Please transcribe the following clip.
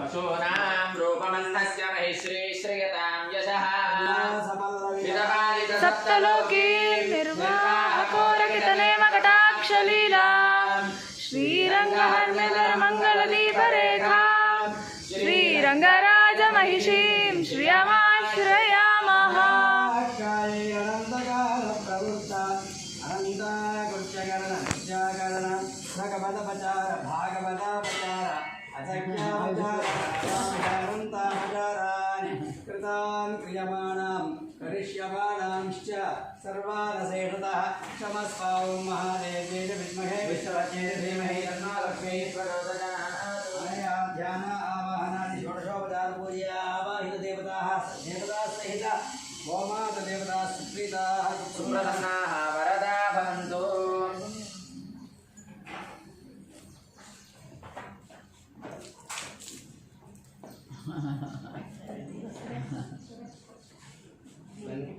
पशूनां रूपमन्नस्य महिश्री श्रियतां यशः। सप्तलोकी निर्वाहकोरकितने मकटाक्षलीला श्रीरङ्गराजमहिषीं श्रियमाश्रयामः करिष्यमाणांश्च सर्वानशेषतः विद्महे विश्ववज्ञे धीमहि तन्नो लक्ष्मी प्रचोदयात् अनया ध्यान आवाहनानि षोडशोपचार पूजया आवाहित देवताः देवताः सहित गोमात देवताः सुप्रीताः सुप्रसन्नाः Wait.